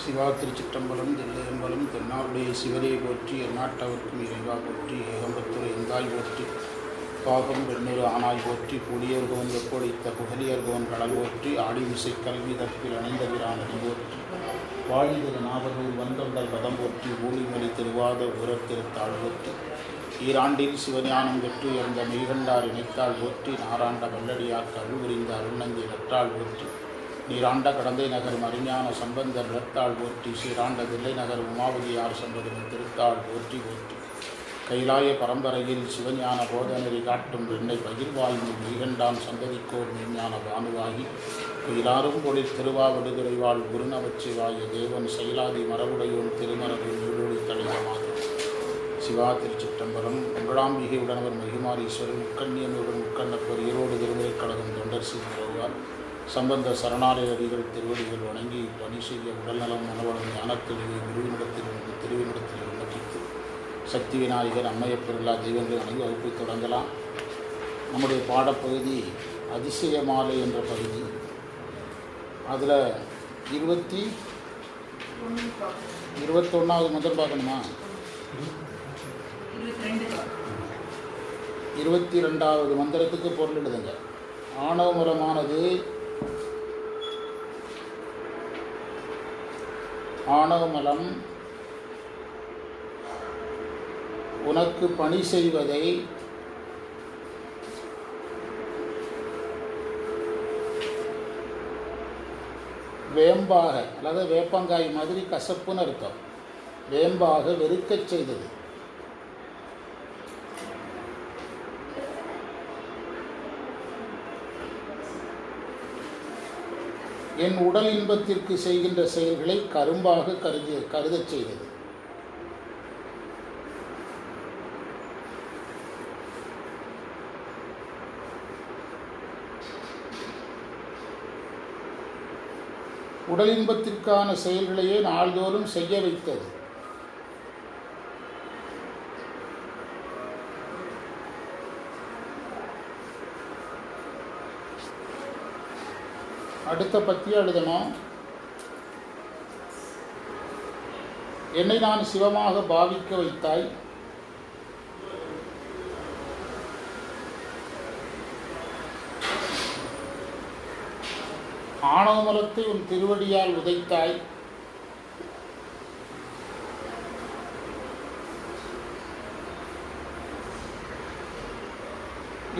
சிவா திருச்சிற்றம்பலம் தில்லையம்பலம் தென்னாருடைய சிவனை போற்றி எந்நாட்டவர்க்கும் இறைவா போற்றி ஏகம்பத்துறை எந்தாய் போற்றி பாகம் வெண்ணூறு ஆனாய் போற்றி புலியர்கோன் புகலியர் புகலியர்கோன் கடல் போற்றி ஆடிமிசை கல்வி தற்பில் அணைந்த பிரானடி போற்றி வாழிதிரு நாவலூர் வந்தொண்டர் பதம் போற்றி ஊழிமொழி திருவாத உரத்திருத்தாள் போற்றி ஈராண்டில் சிவஞானம் பெற்று இறந்த மெய்கண்டார் இணைத்தாள் போற்றி நாராண்ட வல்லடியார் கருள் புரிந்த அருணந்தி நற்றாள் போற்றி நீராண்ட கடந்தை நகர் அறிஞான சம்பந்தர் ரத்தாள் போற்றி சீராண்ட தில்லை நகர் உமாபதியார் சம்பதனின் திருத்தாள் போற்றி போற்றி. கைலாய பரம்பரையில் சிவஞான போதனரி காட்டும் பெண்ணை பகிர்வாய்ந்து மெய்கண்டான் சந்ததிக்கோர் மெய்ஞான பானுவாகி. குயிலாரும் பொழில் திருவாவடுதுறைவாள் குருநவச்சிவாய தேவன் செயலாதி மரபுடையோன் திருமரபு நீடொழி தலைவமாக சிவா திருச்சிற்றம்பலம் உங்களாம்பிகை உடனவர் மகிமாரீஸ்வரன் முக்கண்ணியனுடன் முக்கண்ணப்பர் ஈரோடு திருமுறைக் கழகம் தொண்டர் சிறுவார் சம்பந்த சரணாலயடிகள் திருவடிகள் வணங்கி பணி செய்ய உடல்நலம் மனவளம் ஞானத்தெளிவை குருவினிடத்தில் இருந்து திருவினிடத்தில் விண்ணப்பித்து சக்தி விநாயகர் அம்மையப்பெருளா தெய்வங்கள் வணங்கி வகுப்பை தொடங்கலாம். நம்முடைய பாடப்பகுதி அதிசய மாலை என்ற பகுதி. அதில் இருபத்தி இருபத்தொன்னாவது முதல் பார்க்கணுமா இருபத்தி ரெண்டாவது மந்திரத்துக்கு பொருள் எழுதுங்க ஆணவமரமானது ஆணவமலம். உனக்கு பணி செய்வதை வேம்பாக அல்லது வேப்பங்காய் மாதிரி கசப்புன்னு அர்த்தம். வேம்பாக வெறுக்கச் செய்தது. என் உடல் இன்பத்திற்கு செய்கின்ற செயல்களை கரும்பாக கருதி கருதச் செய்தது. உடல் இன்பத்திற்கான செயல்களையே நாள்தோறும் செய்ய வைத்தது. அடுத்த பத்தி எழுதணும். என்னை நான் சிவமாக பாவிக்க வைத்தாய். ஆணவமலத்தை உன் திருவடியால் உதைத்தாய்.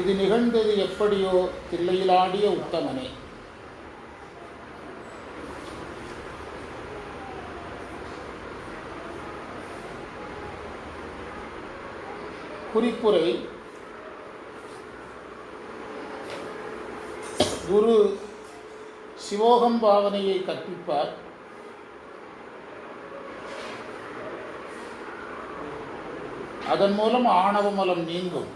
இது நிகழ்ந்தது எப்படியோ தில்லையிலாடிய உத்தமனே. குறிப்புரை குரு சிவோகம் பாவனையை கற்பிப்பார். அதன் மூலம் ஆணவ மலம் நீங்கும்.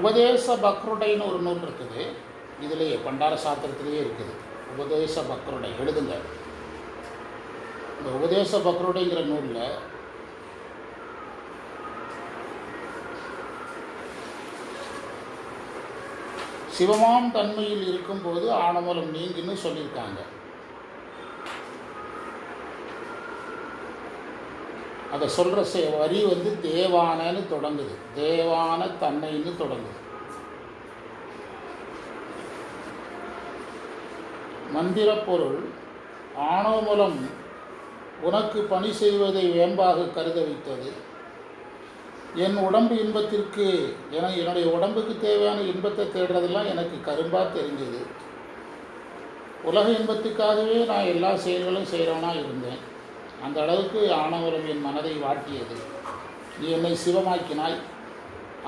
உபதேச பக்ருடைன்னு ஒரு நூல் இருக்குது. இதுலேயே பண்டார சாத்திரத்திலேயே இருக்குது. உபதேச பக்ருடை. எழுதுங்க. இந்த உபதேச பக்ருடைங்கிற நூலில் சிவமாம் தன்மையில் இருக்கும்போது ஆணவலம் நீங்கின்னு சொல்லியிருக்காங்க. அதை சொல்கிற செ வரி வந்து தேவானன்னு தொடங்குது. தேவான தன்னைன்னு தொடங்குது. மந்திர பொருள் ஆணவமலம் உனக்கு பணி செய்வதை வேம்பாக கருத வைத்தது என் உடம்பு இன்பத்திற்கு என என்னுடைய உடம்புக்கு தேவையான இன்பத்தை தேடுறதெல்லாம் எனக்கு கரும்பாக தெரிஞ்சது. உலக இன்பத்துக்காகவே நான் எல்லா செயல்களும் செய்கிறவனாக இருந்தேன். அந்த அளவுக்கு ஆணவரம் என் மனதை வாட்டியது. நீ என்னை சிவமாக்கினாய்.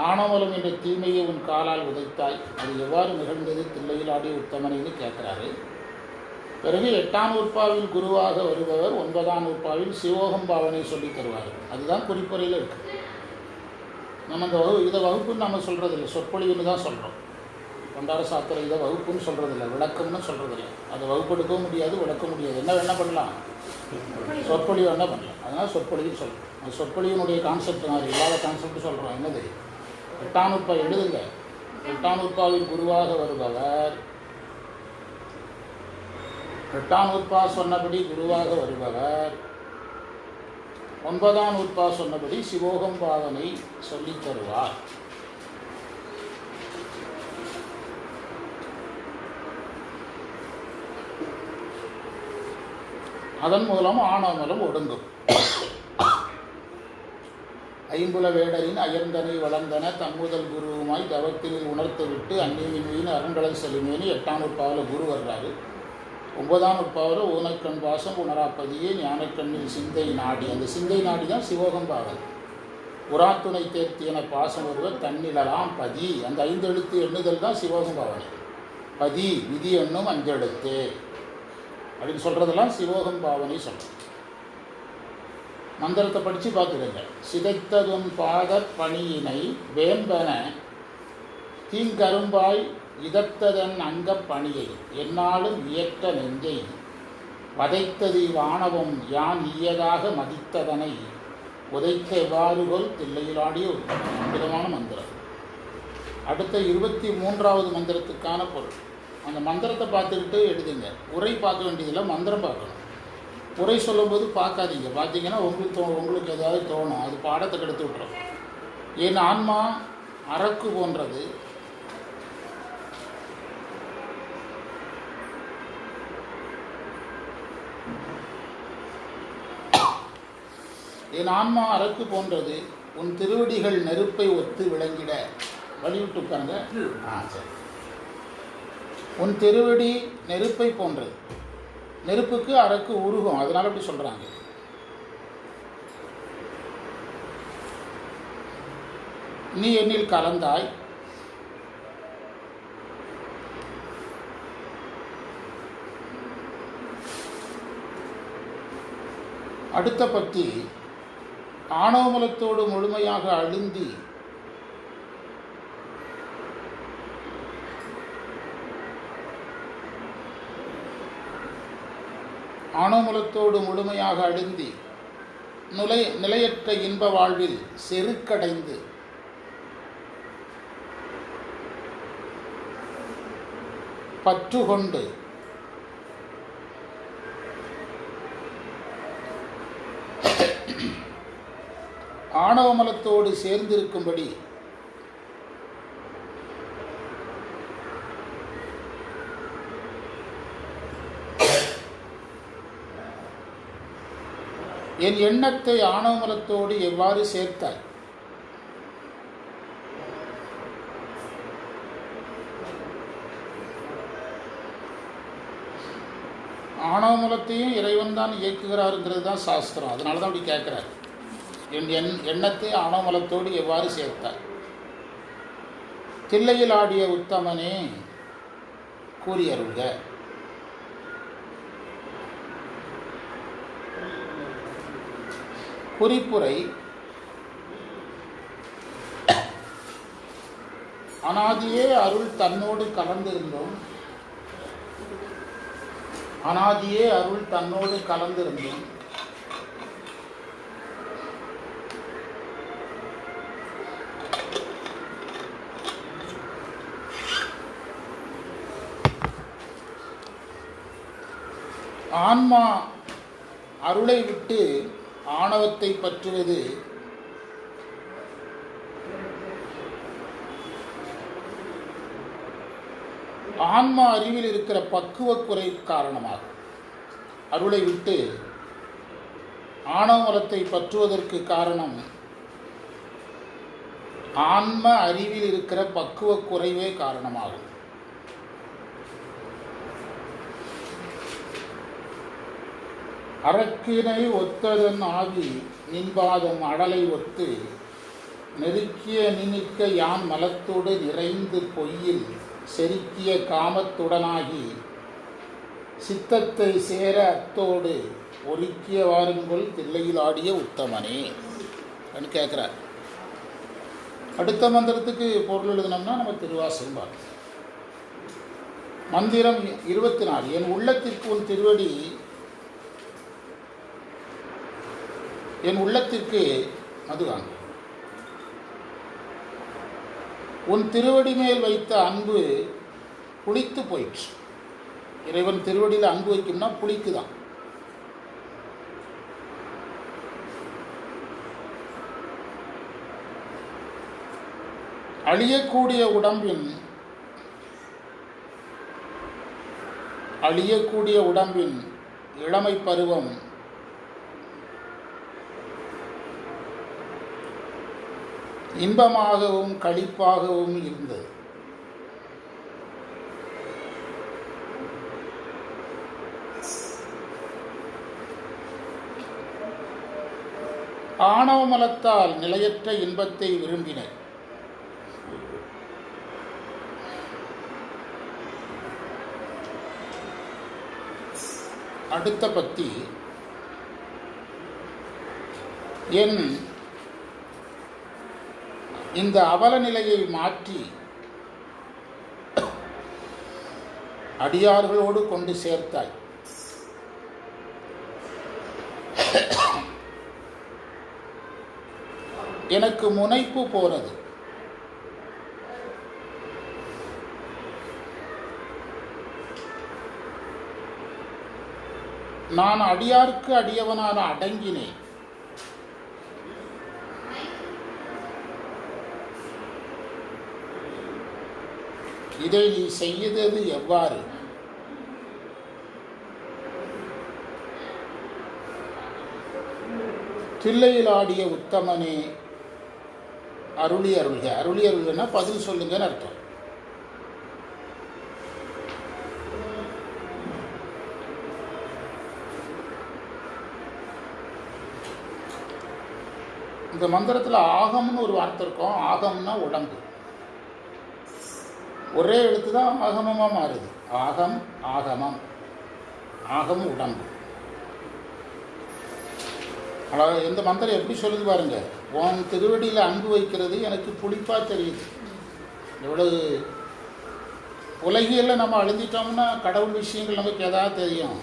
ஆணவலம் என்ற தீமையை உன் காலால் உதைத்தாய். அது எவ்வாறு நிகழ்ந்தது? தில்லையிலாடி உத்தமனைன்னு கேட்குறாரு பிறகு எட்டாம் நூற்பாவில் குருவாக வருபவர் ஒன்பதாம் நூற்பாவில் சிவோகம் பாவனை சொல்லி தருவார் அதுதான் குறிப்புரையில் இருக்குது நம்ம இந்த வகு இதை வகுப்புன்னு நம்ம சொல்கிறது இல்லை சொற்பொழிவுன்னு தான் சொல்கிறோம் பண்டார சாத்திரம் இதை வகுப்புன்னு சொல்கிறதில்ல விளக்கம்னு சொல்கிறதில்ல அதை வகுப்பெடுக்கவும் முடியாது விளக்க முடியாது. என்ன வேணால் பண்ணலாம். சொற்பொழிவு. வேணால் பண்ணலாம். அதனால் சொற்பொழிவு சொல்கிறோம் அந்த சொற்பொழிவினுடைய கான்செப்ட் நான் இல்லாத கான்செப்ட் சொல்கிறோம் என்னது? எட்டானூற்பா எழுதுங்க. எட்டானூற்பாவின் குருவாக வருபவர். எட்டானூற்பா சொன்னபடி குருவாக வருபவர். ஒன்பதாம் நூற்பா சொன்னபடி சிவோகம் பாவனை சொல்லித் தருவார். அதன் மூலம் ஆணவமலம் ஒடுங்கும். ஐம்புல வேடரின் அயர்ந்தனை வளர்ந்தன தம்முதல் குருவுமாய் தவத்தினில் உணர்த்து விட்டு அந்நியமின் அறங்களை செலுமேனி எட்டாம் உட்பாவில் குரு வர்றாரு. ஒன்பதாம் உட்பாவில் ஊனக்கண் வாசம் உணராப்பதியே ஞானக்கண்ணில் சிந்தை நாடி. அந்த சிந்தை நாடி தான் சிவோகம் பாவல் உராத்துணை தேர்த்தியன பாசம் ஒருவர் தன்னிலலாம் பதி. அந்த ஐந்து எழுத்து எண்ணுதல் தான் சிவோகம் பாவனை பதி விதி எண்ணும் அஞ்செழுத்து. அப்படின்னு சொல்கிறதெல்லாம் சிவோகம் பாவனை சொல்கிறோம் மந்திரத்தை படித்து பார்த்துடுங்க சிதைத்ததும் பாத பணியினை வேம்பன தீங்கரும்பாய் இதத்ததன் அங்கப் பணியை என்னாலும் இயற்ற நெஞ்சை வதைத்தது வானவம் யான் ஈயதாக மதித்ததனை உதைத்த எவ்வாறுகோல் தில்லையிலாடிய. ஒரு அற்புதமான மந்திரம். அடுத்த இருபத்தி மூன்றாவது மந்திரத்துக்கான பொருள். அந்த மந்திரத்தை பார்த்துக்கிட்டு எழுதுங்க. உரை பார்க்க வேண்டியதில்லை மந்திரம் பார்க்கணும். உரை சொல்லும்போது பார்க்காதீங்க. பார்த்தீங்கன்னா உங்களுக்கு தோ உங்களுக்கு ஏதாவது தோணும். அது பாடத்தை கெடுத்து விட்றோம் என் ஆன்மா அரக்கு போன்றது. என் ஆன்மா அரக்கு போன்றது. உன் திருவடிகள் நெருப்பை ஒத்து விளங்கிட. வழிவிட்டு உட்காருங்க. ஆ சரி. உன் திருவடி நெருப்பை போன்றது. நெருப்புக்கு அரக்கு உருகும். அதனால அப்படி சொல்கிறாங்க நீ என்னில் கலந்தாய். அடுத்த பத்தி ஆணவமலத்தோடு முழுமையாக அழுந்தி ஆணவமலத்தோடு முழுமையாக அழுந்தி நுழை நிலையற்ற இன்ப வாழ்வில் செருக்கடைந்து. பற்று கொண்டு ஆணவமலத்தோடு சேர்ந்திருக்கும்படி என் எண்ணத்தை ஆணவமலத்தோடு எவ்வாறு சேர்த்தாய்? ஆணவமலத்தையும் இறைவன் தான் இயக்குகிறாருங்கிறது தான் சாஸ்திரம். அதனால தான் அப்படி கேட்குறாரு. என் எண் எண்ணத்தை ஆணவமலத்தோடு எவ்வாறு சேர்த்தாய்? தில்லையில் ஆடிய உத்தமனே கூறியருள்க. குறிப்புரை. அனாதியே அருள் தன்னோடு கலந்திருந்தோம் அனாதியே அருள் தன்னோடு கலந்திருந்தோம் ஆன்மா அருளை விட்டு ஆணவத்தை பற்றுவது ஆன்மா அறிவில் இருக்கிற பக்குவக் குறை காரணமாகும் அருளை விட்டு ஆணவமலத்தை பற்றுவதற்கு காரணம் ஆன்ம அறிவில் இருக்கிற பக்குவக் குறைவே காரணமாகும். அரக்கினை ஒத்ததன் ஆகி நின்பாதம் அடலை ஒத்து நெருக்கிய நினிக்க யான் மலத்தோடு நிறைந்து பொய்யில் செருக்கிய காமத்துடனாகி சித்தத்தை சேர அத்தோடு ஒருக்கிய வாருங்கொள் தில்லையில் ஆடிய உத்தமனே அப்படின்னு கேட்குறார். அடுத்த மந்திரத்துக்கு பொருள் எழுதினோம்னா நம்ம திருவாசகம் பார்க்கணும் மந்திரம் இருபத்தி நாலு என் உள்ளத்திற்கு உன் திருவடி என் உள்ளத்திற்கு அதுதான் உன் திருவடி மேல் வைத்த அன்பு புளித்து போயிற்று. இறைவன் திருவடியில் அன்பு வைக்கும்னா புளிக்குதான். அழியக்கூடிய உடம்பின் அழியக்கூடிய உடம்பின் இளமை பருவம் இன்பமாகவும் களிப்பாகவும் இருந்தது. ஆணவ மலத்தால் நிலையற்ற இன்பத்தை விரும்பினர் அடுத்த பத்தி என் இந்த அவல நிலையை மாற்றி அடியார்களோடு கொண்டு சேர்த்தாய். எனக்கு முனைப்பு போறது நான் அடியார்க்கு அடியவனான அடங்கினேன். இதை நீ செய்தது எவ்வாறு? தில்லையில் ஆடிய உத்தமனே அருளி அருள்க. அருளி அருள்னா பதில் சொல்லுங்கன்னு அர்த்தம். இந்த மந்திரத்தில் ஆகம்னு ஒரு வார்த்தை இருக்கும். ஆகம்னா உடம்பு. ஒரே எழுத்து தான் ஆகமமாக மாறுது. ஆகம் ஆகமம். ஆகம் உடம்பு. அதாவது இந்த மந்திரம் எப்படி சொல்லுது பாருங்க. உன் திருவடியில் அன்பு வைக்கிறது எனக்கு புளிப்பாக தெரியுது. எவ்வளவு உலகியில் நம்ம அழிஞ்சிட்டோம்னா கடவுள் விஷயங்கள் நமக்கு எதாவது தெரியும்?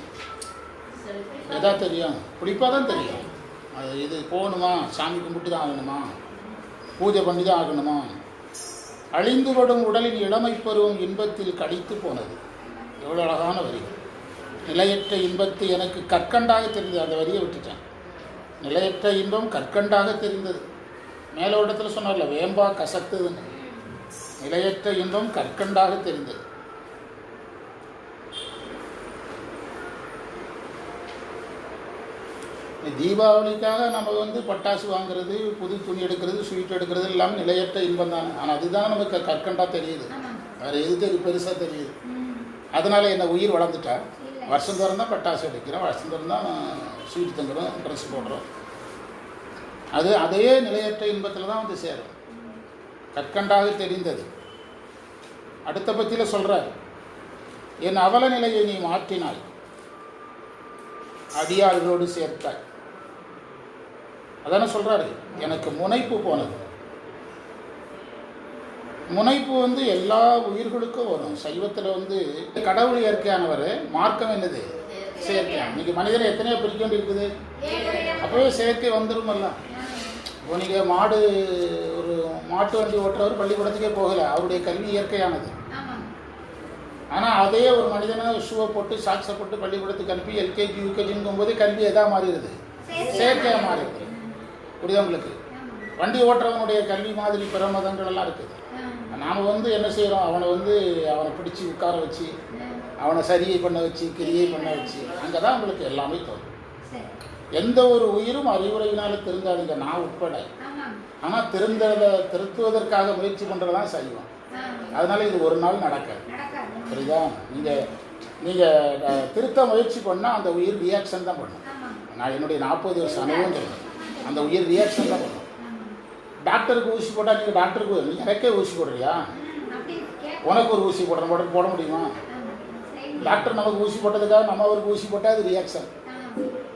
எதா தெரியும்? புளிப்பாக தான் தெரியும். அது இது போகணுமா? சாமி கும்பிட்டு தான் ஆகணுமா? பூஜை பண்ணி தான் ஆகணுமா? அழிந்து படும் உடலின் இளமை பருவம் இன்பத்தில் கடித்து போனது. எவ்வளோ அழகான வரி. நிலையற்ற இன்பத்து எனக்கு கற்கண்டாக தெரிந்தது. அந்த வரியை விட்டுட்டேன். நிலையற்ற இன்பம் கற்கண்டாக தெரிந்தது. மேலோட்டத்தில் சொன்னார்ல வேம்பா கசத்துதுன்னு நிலையற்ற இன்பம் கற்கண்டாக தெரிந்தது. தீபாவளிக்காக நம்ம வந்து பட்டாசு வாங்குறது புது துணி எடுக்கிறது ஸ்வீட் எடுக்கிறது எல்லாமே நிலையற்ற இன்பம் தானே. ஆனால் அதுதான் நமக்கு கற்கண்டா தெரியுது. வேறு எது தெரியும் பெருசாக தெரியுது? அதனால் என்ன உயிர் வளர்ந்துட்டா? வருஷம் தோறும் தான் பட்டாசு அடிக்கிறோம் வருஷம் தோறும் தான் ஸ்வீட் தங்குறோம் ட்ரெஸ் போடுறோம். அது அதே நிலையற்ற இன்பத்தில் தான் வந்து சேரும். கற்கண்டாக தெரிந்தது. அடுத்த பத்தியில் சொல்கிறார் என் அவல நிலையை நீ மாற்றினாய். அடியார்களோடு சேர்த்தாய். அதானே சொல்கிறாரு எனக்கு முனைப்பு போனது. முனைப்பு வந்து எல்லா உயிர்களுக்கும் வரும். சைவத்தில் வந்து கடவுள் இயற்கையானவர் மார்க்கம் என்னது? செயற்கை. இன்னைக்கு மனிதனை எத்தனையோ பிரிக்க வேண்டியிருக்குது அப்போவே செயற்கை வந்துருமல்ல. இப்போ நீங்கள் மாடு ஒரு மாட்டு வண்டி ஓட்டுறவர் பள்ளிக்கூடத்துக்கே போகலை. அவருடைய கல்வி இயற்கையானது. ஆனால் அதே ஒரு மனிதனை ஷூவை போட்டு சாக்ஸை போட்டு பள்ளிக்கூடத்துக்கு அனுப்பி எல்கேஜி யூகேஜிங்கும் போது கல்வி எதாக மாறிடுது? செயற்கையாக மாறிடுது. புரியுதா உங்களுக்கு வண்டி ஓட்டுறவனுடைய கல்வி மாதிரி பிற மதங்கள் எல்லாம் இருக்குது நாம் வந்து என்ன செய்கிறோம் அவனை வந்து அவனை பிடிச்சி உட்கார வச்சு அவனை சரியை பண்ண வச்சு கிரியை பண்ண வச்சு அங்கே தான் உங்களுக்கு எல்லாமே தோணும். எந்த ஒரு உயிரும் அறிவுரையினால திருந்தாதுங்க. நான் உட்பட. ஆனால் திருந்தத திருத்துவதற்காக முயற்சி பண்ணுறதான் செய்வோம் அதனால இது ஒரு நாள் நடக்காது. புரியுதா நீங்கள் நீங்கள் திருத்த முயற்சி பண்ணால் அந்த உயிர் ரியாக்ஷன் தான் பண்ணும். நான் என்னுடைய நாற்பது வருஷம் அனுபவம் சொல்கிறேன் அந்த உயிர் ரியாக்ஷன் தான் பண்ணும் டாக்டருக்கு ஊசி போட்டால் நீங்கள் டாக்டருக்கு நீ எனக்கே ஊசி போடுறியா? உனக்கு ஒரு ஊசி போடுற போட போட முடியுமா? டாக்டர் நமக்கு ஊசி போட்டதுக்காக நம்ம அவருக்கு ஊசி போட்டால் அது ரியாக்ஷன்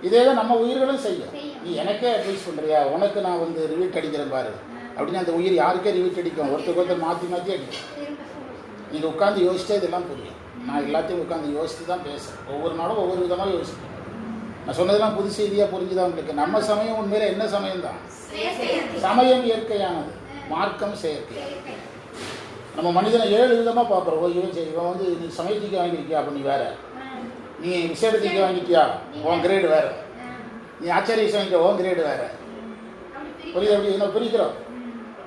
இதே தான் நம்ம உயிர்களும் செய்யும். நீ எனக்கே அட்வைஸ் பண்ணுறியா உனக்கு நான் வந்து ரிவீட் அடிக்கிறேன் பாரு. அப்படின்னு அந்த உயிர் யாருக்கே ரிவீட் அடிக்கும்? ஒருத்தருக்கு ஒருத்தர் மாற்றி மாற்றி அடிக்கும். நீங்கள் உட்காந்து யோசிச்சே இதெல்லாம் புரியும். நான் எல்லாத்தையும் உட்காந்து யோசித்து தான் பேசுகிறேன் ஒவ்வொரு நாளும் ஒவ்வொரு விதமாக யோசிப்பேன். நான் சொன்னதெல்லாம் புது செய்தியாக புரிஞ்சுதான் உங்களுக்கு? நம்ம சமயம் உண்மையில என்ன சமயம் தான் சமயம் இயற்கையானது. மார்க்கம் செயற்கை. நம்ம மனிதனை ஏழு விதமாக பார்க்குறோம். ஓ இவன் சரி இவன் வந்து நீ சமயத்துக்கு வாங்கியிருக்கியா? அப்போ நீ வேற. நீ விசேடத்துக்கு வாங்கிட்டியா? உன் கிரேடு வேற. நீ ஆச்சாரிய வாங்கிக்க உன் கிரேடு வேற. புரியுது? அப்படி என்ன பிரிக்கிறோம்?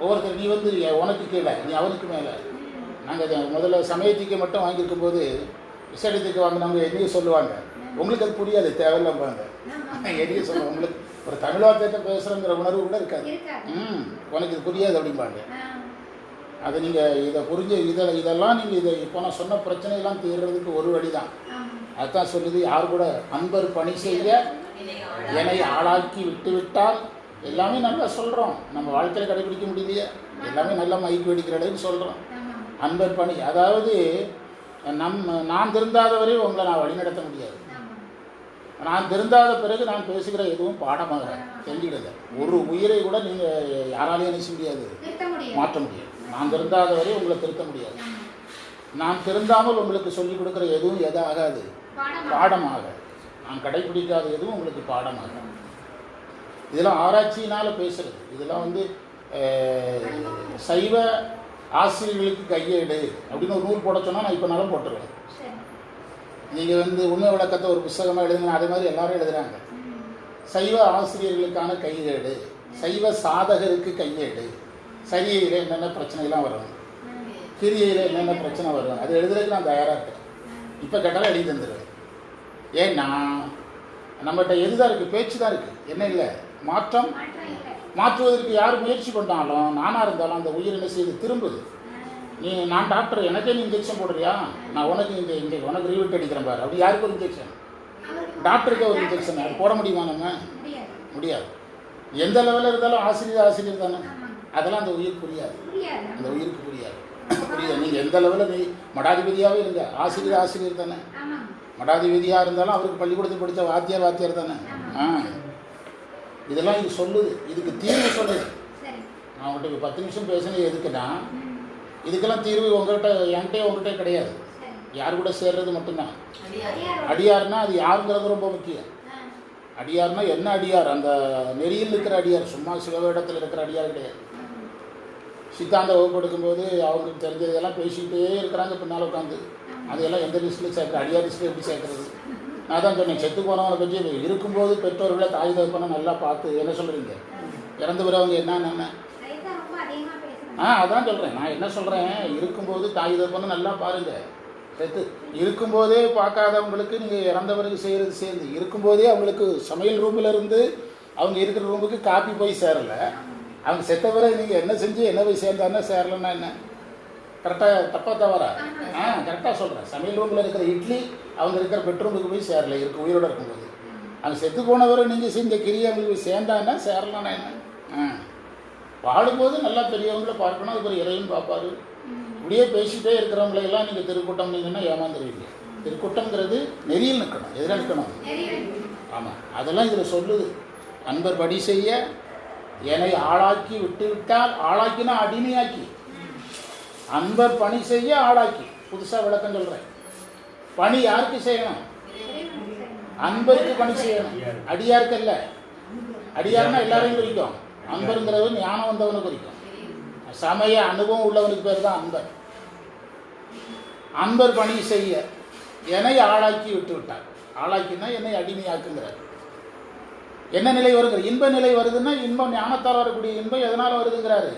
ஒவ்வொருத்தர் நீ வந்து உனக்கு கீழே. நீ அவனுக்கு மேலே. நாங்கள் முதல்ல சமயத்துக்கு மட்டும் வாங்கியிருக்கும் போது விசேடத்துக்கு வாங்கினவங்க என்னையும் சொல்லுவாங்க. உங்களுக்கு அது புரியாது தேவையில்லாம்பாங்க என்னையும் சொல்லுவாங்க உங்களுக்கு ஒரு தமிழ் வார்த்தையிட்ட பேசுகிறோங்கிற உணர்வு கூட இருக்காது. ம் உனக்கு இது புரியாது அப்படிம்பாங்க. அதை நீங்கள் இதை புரிஞ்சு இதில் இதெல்லாம் நீங்கள் இதை இப்போ நான் சொன்ன பிரச்சனையெல்லாம் தீர்றதுக்கு ஒரு வழி தான் அதுதான் சொல்லுது யார் கூட அன்பர் பணி செய்ய என்னை ஆளாக்கி விட்டு விட்டால் எல்லாமே நல்லா சொல்கிறோம் நம்ம வாழ்க்கையில் கடைபிடிக்க முடியலையே. எல்லாமே நல்லா மைக்கு வெடிக்கிற அளவுக்கு சொல்கிறோம் அன்பர் பணி அதாவது நம் நான் திருந்தாத வரை உங்களை நான் வழிநடத்த முடியாது. நான் திருந்தாத பிறகு நான் பேசுகிற எதுவும் பாடமாக தெரிஞ்சுக்கிடுங்க ஒரு உயிரை கூட நீங்கள் யாராலையும் நினைச்ச முடியாது. மாற்ற முடியாது. நான் திருந்தாத வரை உங்களை திருத்த முடியாது. நான் திருந்தாமல் உங்களுக்கு சொல்லிக் கொடுக்குற எதுவும் எதாகாது. பாடமாக. நான் கடைபிடிக்காத எதுவும் உங்களுக்கு பாடமாக. இதெல்லாம் ஆராய்ச்சியினால் பேசுறது. இதெல்லாம் வந்து சைவ ஆசிரியர்களுக்கு கையேடு அப்படின்னு ஒரு நூல் போட சொன்னால் நான் இப்போனாலும் போட்டுருவேன். நீங்கள் வந்து உண்மை விளக்கத்தை ஒரு புஸ்தகமாக எழுதுங்க அதே மாதிரி எல்லாரும் எழுதுறாங்க. சைவ ஆசிரியர்களுக்கான கையேடு சைவ சாதகருக்கு கையேடு சரியையில் என்னென்ன பிரச்சனைலாம் வரும்? கிரியையில் என்னென்ன பிரச்சனை வரும்? அது எழுதுறதுக்கு நான் தயாராக இருக்கேன். இப்போ கேட்டாலும் எழுதி தந்துடுவேன் ஏன்னா நம்மகிட்ட எதுதான் இருக்குது பேச்சு தான் இருக்குது என்ன இல்லை? மாற்றம். மாற்றுவதற்கு யார் முயற்சி பண்ணாலும் நானாக இருந்தாலும் அந்த உயிர் என்ன செய்யுது திரும்புது. நீ நான் டாக்டர் எனக்கே நீ இன்ஜெக்ஷன் போடுறியா? நான் உனக்கு இந்த இந்த உனக்கு ரீவிட் அடிக்கிறேன் பாரு. அப்படி யாருக்கு ஒரு இன்ஜெக்ஷன் டாக்டருக்கே ஒரு இன்ஜெக்ஷன் அது போட முடியுமா நம்ம? முடியாது. எந்த லெவலில் இருந்தாலும் ஆசிரியர் ஆசிரியர் தானே. அதெல்லாம் அந்த உயிர் புரியாது. அந்த உயிருக்கு புரியாது. புரியுது? நீங்கள் எந்த லெவலில் நீ மடாதிபதியாகவே இருங்க. ஆசிரியர் ஆசிரியர் தானே. மடாதிபதியாக இருந்தாலும் அவருக்கு பள்ளிக்கூடத்தில் படித்த வாத்தியார் வாத்தியார் தானே. ஆ. இதெல்லாம் இது சொல்லுது. இதுக்கு தீர்வு சொல்லுது. நான் உங்கள்கிட்ட பத்து நிமிஷம் பேசினது எதுக்குன்னா இதுக்கெல்லாம் தீர்வு உங்கள்கிட்ட என்கிட்டே உங்கள்கிட்ட கிடையாது. யார் கூட சேர்றது மட்டும்தான். அடியார்னா அது யாருங்கிறது ரொம்ப முக்கியம். அடியார்னா என்ன அடியார்? அந்த நெறியில் இருக்கிற அடியார். சும்மா சிவவேடத்தில் இருக்கிற அடியார் கிடையாது. சித்தாந்த வகுப்பு எடுக்கும்போது அவங்களுக்கு தெரிஞ்சதெல்லாம் பேசிக்கிட்டே இருக்கிறாங்க பின்னால் உட்காந்து. அதையெல்லாம் எந்த லிஸ்ட்டில் சேர்க்குற அடியார் லிஸ்ட்டில் எப்படி சேர்க்குறது? நான் தான் சொன்னேன் செத்து போனவனை பற்றி இருக்கும்போது பெற்றோர்களை தாய் தகப்பனை நல்லா பார்த்து என்ன சொல்கிறீங்க இறந்து பிறவங்க என்னென்ன ஆ அதான் சொல்கிறேன் நான் என்ன சொல்கிறேன் இருக்கும்போது தாய் தகப்பனை நல்லா பாருங்கள் செத்து. இருக்கும்போதே பார்க்காதவங்களுக்கு நீங்கள் இறந்த பிறகு செய்கிறது சேர்ந்து இருக்கும்போதே அவங்களுக்கு சமையல் ரூமில் இருந்து அவங்க இருக்கிற ரூமுக்கு காப்பி போய் சேரலை. அவங்க செத்த பிறகு நீங்கள் என்ன செஞ்சு என்ன போய் சேர்ந்தானே சேரலைன்னா என்ன? கரெக்டாக தப்பாக தவறா? ஆ கரெக்டாக சொல்கிறேன் சமையல் ரூமில் இருக்கிற இட்லி அவங்க இருக்கிற பெட்ரூமுக்கு போய் சேரலை. இருக்கு உயிரோட இருக்கும்போது. அவங்க செத்து போனவரை நீங்கள் செஞ்ச கிரியை அவங்களுக்கு போய் சேர்ந்தான்னா சேரலான்னா என்ன? ஆ. வாழும்போது நல்லா பெரியவங்கள பார்க்கணும் அதுக்கு ஒரு இறைவன் பார்ப்பாரு. இப்படியே பேசிட்டே இருக்கிறவங்களையெல்லாம் நீங்கள் திருக்கூட்டம் நீங்கன்னா ஏமாந்துருவீங்க. திருக்கூட்டம்ங்கிறது நெறியில் நிற்கணும். எதில் நிற்கணும்? ஆமாம் அதெல்லாம் இதில் சொல்லுது. அன்பர் படி செய்ய என்னை ஆளாக்கி விட்டு விட்டால் ஆளாக்கினா அடிமையாக்கி. அன்பர் பணி செய்ய ஆளாக்கி. புதுசாக விளக்கம் சொல்கிறேன் பணி யாருக்கு செய்யணும்? அன்பருக்கு பணி செய்யணும். அடியாருக்கு அல்ல. அடியார்னா எல்லாரையும் குறிக்கும் அன்பருங்கிறது ஞானம் வந்தவனை குறிக்கும். சமய அனுபவம் உள்ளவனுக்கு பேர் தான் அன்பர். அன்பர் பணி செய்ய என்னை ஆளாக்கி விட்டு விட்டார் ஆளாக்கினா என்னை அடிமையாக்குங்கிறார். என்ன நிலை வருங்கிற இன்ப நிலை வருதுன்னா இன்பம் ஞானத்தால் வரக்கூடிய இன்பம் எதனால் வருதுங்கிறாரு?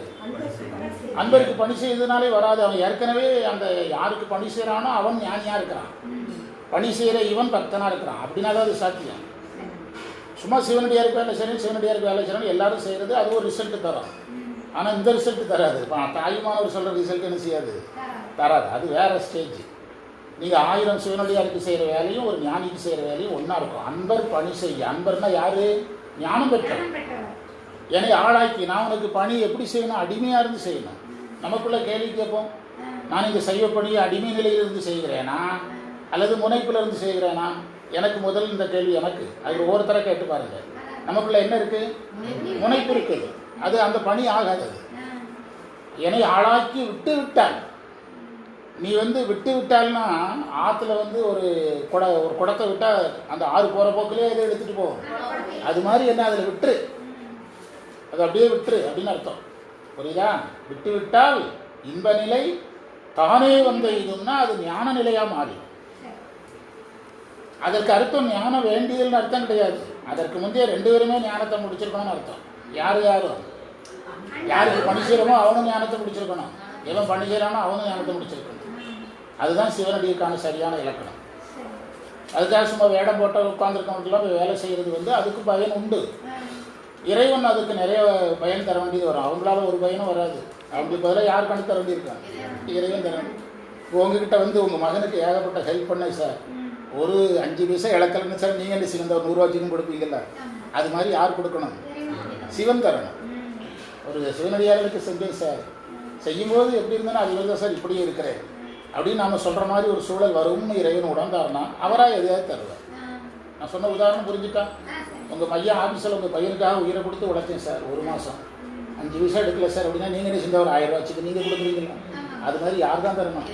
அன்பருக்கு பணி செய்ததுனாலே வராது. அவன் ஏற்கனவே அந்த யாருக்கு பணி செய்கிறானோ அவன் ஞானியாக இருக்கிறான். பணி செய்கிற இவன் பக்தனா இருக்கிறான். அப்படின்னா அது சாத்தியம். சும்மா சிவனடியாருக்கு வேலை செய்யணும் சிவனடியாருக்கு வேலை செய்யணும் எல்லாரும் செய்கிறது அது ஒரு ரிசல்ட் தரும். ஆனால் இந்த ரிசல்ட் தராது. இப்போ தாயுமானவர் சொல்கிற ரிசல்ட் என்ன செய்யாது? தராது. அது வேற ஸ்டேஜ் நீங்கள் ஆயிரம் சிவனடியாருக்கு செய்கிற வேலையும் ஒரு ஞானிக்கு செய்கிற வேலையும் ஒன்றா இருக்கும். அன்பர் பணி செய்ய. அன்பர்னா யாரு? ஞானம் பெற்றவர். என்னை ஆளாக்கி நான் உனக்கு பணி எப்படி செய்யணும்? அடிமையாக இருந்து செய்யணும். நமக்குள்ள கேள்வி கேட்போம். நான் இந்த செய்ய பணியை அடிமை நிலையிலிருந்து செய்கிறேனா? அல்லது முனைப்புல இருந்து செய்கிறேனா? எனக்கு முதல் இந்த கேள்வி எனக்கு. அது ஒவ்வொருத்தரை கேட்டு பாருங்க. நமக்குள்ள என்ன இருக்கு? முனைப்பு இருக்குது அது அந்த பணி ஆகாது அது என்னை ஆளாக்கி விட்டு விட்டால் நீ வந்து விட்டு விட்டால்னா ஆற்றுல வந்து ஒரு குட ஒரு குடத்தை விட்டால் அந்த ஆறு போகிற போக்கிலே இதை எடுத்துகிட்டு போகும் அது மாதிரி என்ன அதில் விட்டுரு. அது அப்படியே விட்டுரு அப்படின்னு அர்த்தம். புரியுதா? விட்டு விட்டால் இன்ப நிலை தானே வந்த இதுன்னா அது ஞான நிலையாக மாறிடும். அதற்கு அர்த்தம் ஞானம் வேண்டியதுன்னு அர்த்தம் கிடையாது. அதற்கு முந்தைய ரெண்டு பேருமே ஞானத்தை முடிச்சிருக்கணும்னு அர்த்தம். யார் யாரும் யாருக்கு பணி செய்கிறமோ அவனும் ஞானத்தை முடிச்சிருக்கணும். எவன் பணி செய்கிறானோ அவனும் ஞானத்தை முடிச்சிருக்கணும். அதுதான் சிவனடிக்கான சரியான இலக்கணம். அதுக்காக சும்மா வேடம் போட்ட உட்காந்துருக்கவங்களுக்குலாம் போய் வேலை செய்கிறது வந்து அதுக்கு பயன் உண்டு. இறைவன் அதுக்கு நிறைய பயன் தர வேண்டியது வரும். அவங்களால ஒரு பயனும் வராது. அவங்களுக்கு பதிலாக யார் கணக்கு தர வேண்டியிருக்காங்க? இறைவன் தர இப்போ உங்ககிட்ட வந்து உங்கள் மகனுக்கு ஏகப்பட்ட ஹெல்ப் பண்ணேன் சார். ஒரு அஞ்சு பைசா இழக்கலன்னு சார் நீங்கள் என்ன சிவந்த ஒரு நூறுரூவா சிக்கன் கொடுப்பீங்கல்ல? அது மாதிரி யார் கொடுக்கணும்? சிவன் தரணும். ஒரு சிவனடியார்களுக்கு செஞ்சேன் சார். செய்யும்போது எப்படி இருந்தாலும் அது தான் சார் இப்படியே இருக்கிறேன். அப்படின்னு நாம சொல்கிற மாதிரி ஒரு சூழல் வரும்னு இறைவன் உணர்ந்தாருன்னா அவராக எதையாவது தருவார். நான் சொன்ன உதாரணம் புரிஞ்சுட்டா? உங்கள் மையம் ஆஃபீஸில் உங்கள் பையனுக்காக உயிரை கொடுத்து உழைச்சேன் சார் ஒரு மாதம் அஞ்சு பைசா எடுக்கல சார் அப்படின்னா நீங்கள் என்ன செஞ்ச ஒரு ஆயிரம் ரூபா வச்சுக்கு நீங்கள் கொடுக்குறீங்களா? அது மாதிரி யார் தான் தரணும்?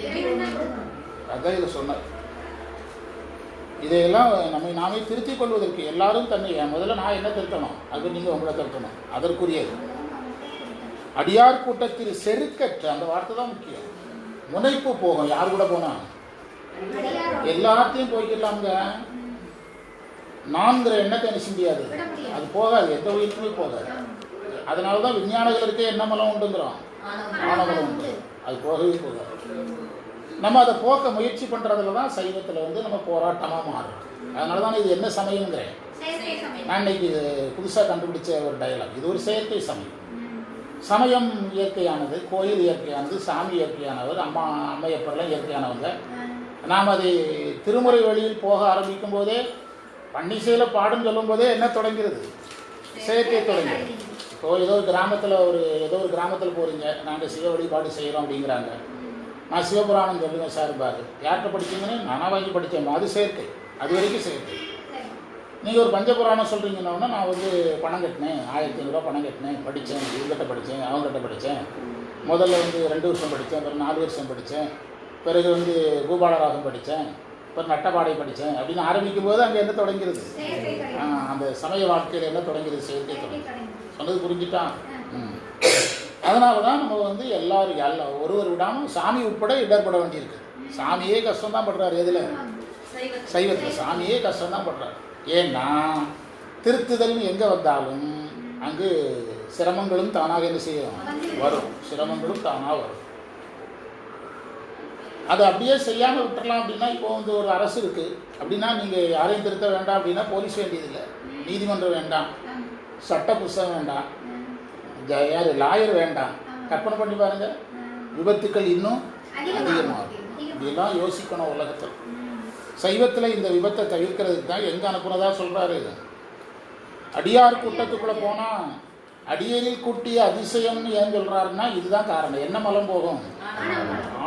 அதான் இதை சொன்னார். இதையெல்லாம் நம்மை நாமே திருத்திக் கொள்வதற்கு எல்லாரும் தன்னை முதல்ல நான் என்ன திருத்தணும்? அது நீங்கள் உங்களை திருத்தணும். அதற்குரியது. அடியார் கூட்டத்தில் செருக்கற்ற அந்த வார்த்தை தான் முக்கியம். முனைப்பு போகும். யார் கூட போனா? எல்லாத்தையும் போய்க்கலாம்ங்க. நான்கிற எண்ணத்தை நினைச்ச முடியாது அது போகாது. எந்த உயிருக்குமே போகாது. அதனால தான் விஞ்ஞானிகளுக்கே என்ன மலம் உண்டுங்கிறோம்? ஆணவலம் உண்டு. அது போகவே போகாது. நம்ம அதை போக்க முயற்சி பண்ணுறதுல தான் சைவத்தில் வந்து நம்ம போராட்டமாக மாறும். அதனால தான் இது என்ன சமயங்கிறேன் நான் இன்னைக்கு இது புதுசாக கண்டுபிடிச்ச ஒரு டயலாக் இது ஒரு செயற்கை சமயம். சமயம் இயற்கையானது கோயில் இயற்கையானது சாமி இயற்கையானவர் அம்மா அம்மையப்பர்லாம் இயற்கையானவங்க. நாம் அதை திருமுறை வழியில் போக ஆரம்பிக்கும் போதே பன்னிசையில் பாடும் சொல்லும் போதே என்ன தொடங்கிறது? செயற்கை தொடங்கிறது. இப்போ ஏதோ ஒரு கிராமத்தில் ஒரு ஏதோ ஒரு கிராமத்தில் போகிறீங்க நாங்கள் சிவ வழிபாடு செய்கிறோம் அப்படிங்கிறாங்க. நான் சிவபுராணம் சொல்லுங்க சார் பாரு யார்கிட்ட படிச்சீங்கன்னு? நானாக வாங்கி படித்தேன் அது செயற்கை. அது வரைக்கும் செயற்கை. நீங்கள் ஒரு பஞ்சபுராணம் சொல்கிறீங்கன்னா நான் வந்து பணம் கட்டினேன். ஆயிரத்தி ஐநூறுரூவா பணம் கட்டினேன். படித்தேன் இவங்ககிட்ட படித்தேன் அவங்ககிட்ட படித்தேன் முதல்ல வந்து ரெண்டு வருஷம் படித்தேன் அப்புறம் நாலு வருஷம் படித்தேன் பிறகு வந்து பூபாலராகம் படித்தேன் அப்புறம் நட்டபாடை படித்தேன் அப்படின்னு ஆரம்பிக்கும் போது அங்கே என்ன தொடங்கிறது? அந்த சமய வாழ்க்கையில் என்ன தொடங்கிறது? செயற்கை தொடங்கிறது. சொன்னது புரிஞ்சுட்டான் ம். அதனால தான் நம்ம வந்து எல்லாரும் எல்லா ஒருவர் விடாமல் சாமி உட்பட இடர்பட வேண்டியிருக்கு. சாமியே கஷ்டம் தான் படுறாரு எதில்? சைவத்தில். சாமியே கஷ்டம் தான் படுறாரு. ஏன்னா திருத்துதல்னு எங்கே வந்தாலும் அங்கு சிரமங்களும் தானாக என்ன செய்யும்? வரும். சிரமங்களும் தானாக வரும். அதை அப்படியே செய்யாமல் விட்டுறலாம் அப்படின்னா இப்போ வந்து ஒரு அரசு இருக்குது அப்படின்னா நீங்கள் யாரையும் திருத்த வேண்டாம் அப்படின்னா போலீஸ் வேண்டியதில்லை. நீதிமன்றம் வேண்டாம். சட்ட புஸ்தகம் வேண்டாம். யார் லாயர் வேண்டாம். கற்பனை பண்ணி பாருங்க. விபத்துக்கள் இன்னும் அதிகமாகும். இப்படிலாம் யோசிக்கணும் உலகத்தில். சைவத்தில் இந்த விபத்தை தவிர்க்கிறதுக்கு தான் எங்கே அனுப்புனதா சொல்கிறாரு அடியார் கூட்டத்துக்குள்ளே போனால் அடியரில் கூட்டிய அதிசயம்னு ஏன் சொல்கிறாருன்னா இதுதான் காரணம். என்ன மலம் போகும்?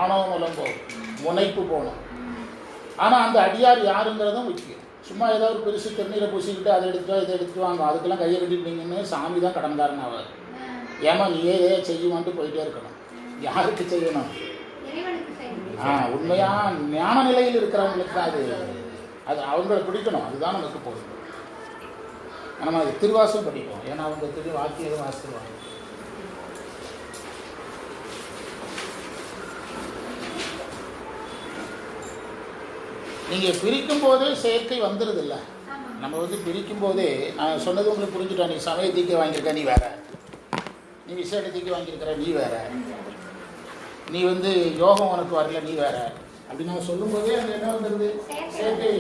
ஆணவ மலம் போகும். முனைப்பு போகணும் ஆனால் அந்த அடியார் யாருங்கிறதும் முக்கியம். சும்மா ஏதோ ஒரு பெருசு திருநீரை பூசிக்கிட்டு அதை எடுத்துட்டு இதை எடுத்துட்டு வாங்க. அதுக்கெல்லாம் கையை கட்டிட்டீங்கன்னு சாமி தான் கடன்காரன் ஆவார். ஏமா நீயே ஏ செய்யுமான்ட்டு போயிட்டே இருக்கணும். யாருக்கு செய்யணும்? ஆ உண்மையா ஞான நிலையில் இருக்கிறவங்களுக்கு தான் அது. அது அவங்கள பிடிக்கணும். அதுதான் நமக்கு பொருள் நம்ம அது திருவாசம் படிப்போம். ஏன்னா அவங்க திரு வாக்கியம் வாசிடுவாங்க நீங்கள் பிரிக்கும் போதே செயற்கை வந்துடுது இல்லை? நம்ம வந்து பிரிக்கும் போதே நான் சொன்னது உங்களுக்கு புரிஞ்சுட்டா நீ சமய தீக்க வாங்கியிருக்க நீ வேற. நீ விசேட தீக்க வாங்கியிருக்கிற நீ வேற. நீ வந்து யோகம் உனக்கு வரல நீ வேற. அப்படி நம்ம சொல்லும்போதே அங்கே என்ன வந்துடுது வந்துடுது